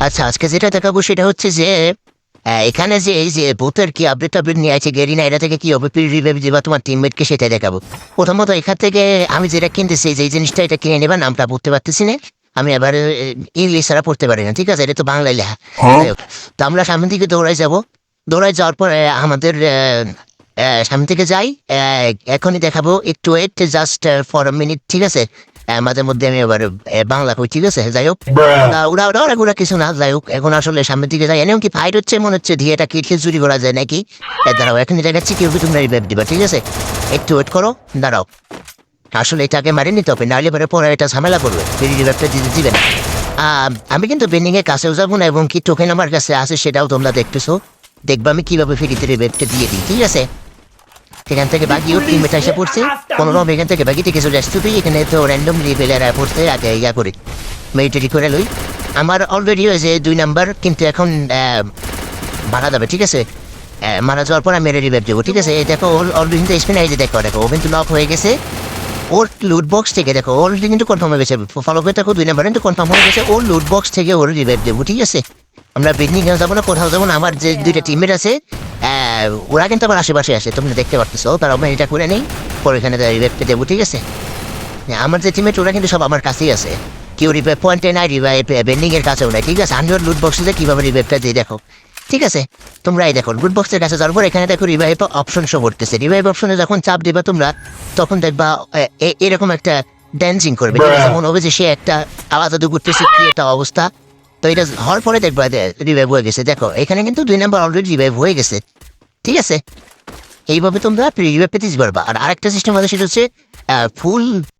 আচ্ছা আজকে যেটা দেখাবো সেটা হচ্ছে যে এখানে যে এই যে বুথের কি আপডেট আপডেট নিয়ে আছে গেরিনা এটা থেকে কি হবে রিভাইভ দিবা তোমার টিমমেটকে সেটা দেখাবো। প্রথমত এখান থেকে আমি যেটা কিনতেছি যে জিনিসটা এটা কিনে নেবা নামটা পড়তে পারতেছি না। আমি এবার ইংলিশ ছাড়া পড়তে পারি না ঠিক আছে? এটা তো বাংলায় লেখা। যাই তো আমরা সামনে দিকে দৌড়াই যাব। দৌড়াই যাওয়ার পর আমাদের সামনে থেকে যাই। এখনই দেখাবো। একটু ওয়েট জাস্ট ফর মিনিট ঠিক আছে? মাঝে মধ্যে আমি এবার বাংলা কই ঠিক আছে? যাই হোক। ওরা ওরা ওরা ওরা কিছু না যাই হোক। এখন আসলে সামনের দিকে যাই। এমন কি ফাইট হচ্ছে মনে হচ্ছে ধিয়েটা কিটকে চুরি করা যায় নাকি? দাঁড়াও এখন এটা যাচ্ছি কেউ কি তোমরা রিভাইভ দিবা ঠিক আছে? একটু ওয়েট করো দাঁড়াও। আসলে এটাকে মারি নিতে হবে নাহলে পরে পরে এটা ঝামেলা করবে। রিভাইভটা দিতে দিবে না। আমি কিন্তু বেন্ডিং এর কাছেও যাব না এবং কি টোকেন আমার কাছে আছে সেটাও তোমরা দেখতেছো। দেখবা আমি কীভাবে ফ্রিতে রিভাইভটা দিয়ে দিই ঠিক আছে? এখান থেকে বাকি ওর টিমমেট এসে পড়ছে। কোনো রকম এখান থেকে বাকি থেকে চলে আসতে এখানে তো র্যান্ডম রিভেলার পড়ছে আগে ইয়া করি। মেডিটেরি করে লই। আমার অলরেডি হয়েছে দুই নাম্বার কিন্তু এখন মারা যাবে, ঠিক আছে? মারা যাওয়ার পর আমি রিভাইভ দেবো, ঠিক আছে? এই দেখো ওর অলরেডি কিন্তু স্পিন যে দেখো দেখো ও কিন্তু লক হয়ে গেছে। ওর লুট বক্স থেকে দেখো অলরেডি কিন্তু কনফার্ম হয়ে গেছে। ফলো করে দেখো, দুই নাম্বার কিন্তু কনফার্ম হয়ে গেছে। ওর লুট বক্স থেকে ওর রিভাইভ দেবো, ঠিক আছে? আমরা পিকনিক যাব না, কোথাও যাব না। আমার যে দুইটা টিমমেট আছে ওরা কিন্তু আমার আশেপাশে আসে তোমরা দেখতে পারতেছো তারা আমরা এটা করে নেই পরে এখানে রিভাইভটা দেবো ঠিক আছে হ্যাঁ, আমার যে টিমমেট ওরা কিন্তু সব আমার কাছেই আছে। কেউ রিভাইভ পয়েন্টে নাই রিভাইভ বেন্ডিং এর কাছেও নাই ঠিক আছে? আন্ডার লুট বক্সে কীভাবে রিভাইভটা দিয়ে দেখো। ঠিক আছে? তোমরা এই দেখো লুট বক্সের কাছে যাওয়ার পর এখানে দেখো রিভাইভ অপশন শো করতেছে। রিভাইভ অপশনে যখন চাপ দিবা তোমরা তখন দেখবা এরকম একটা ড্যান্সিং করবে। ঠিক আছে? মনে হবে যে সে একটা আলাদা দু করতেছে কি একটা অবস্থা। তো এটা হওয়ার পরে দেখবা রিভাইভ হয়ে গেছে। দেখো এখানে কিন্তু দুই নাম্বার অলরেডি রিভাইভ হয়ে গেছে। ঠিক আছে। এইভাবে তোমরা প্রিভিউ পেতে পারবা আর আরেকটা সিস্টেম আছে সেটা হচ্ছে ফুল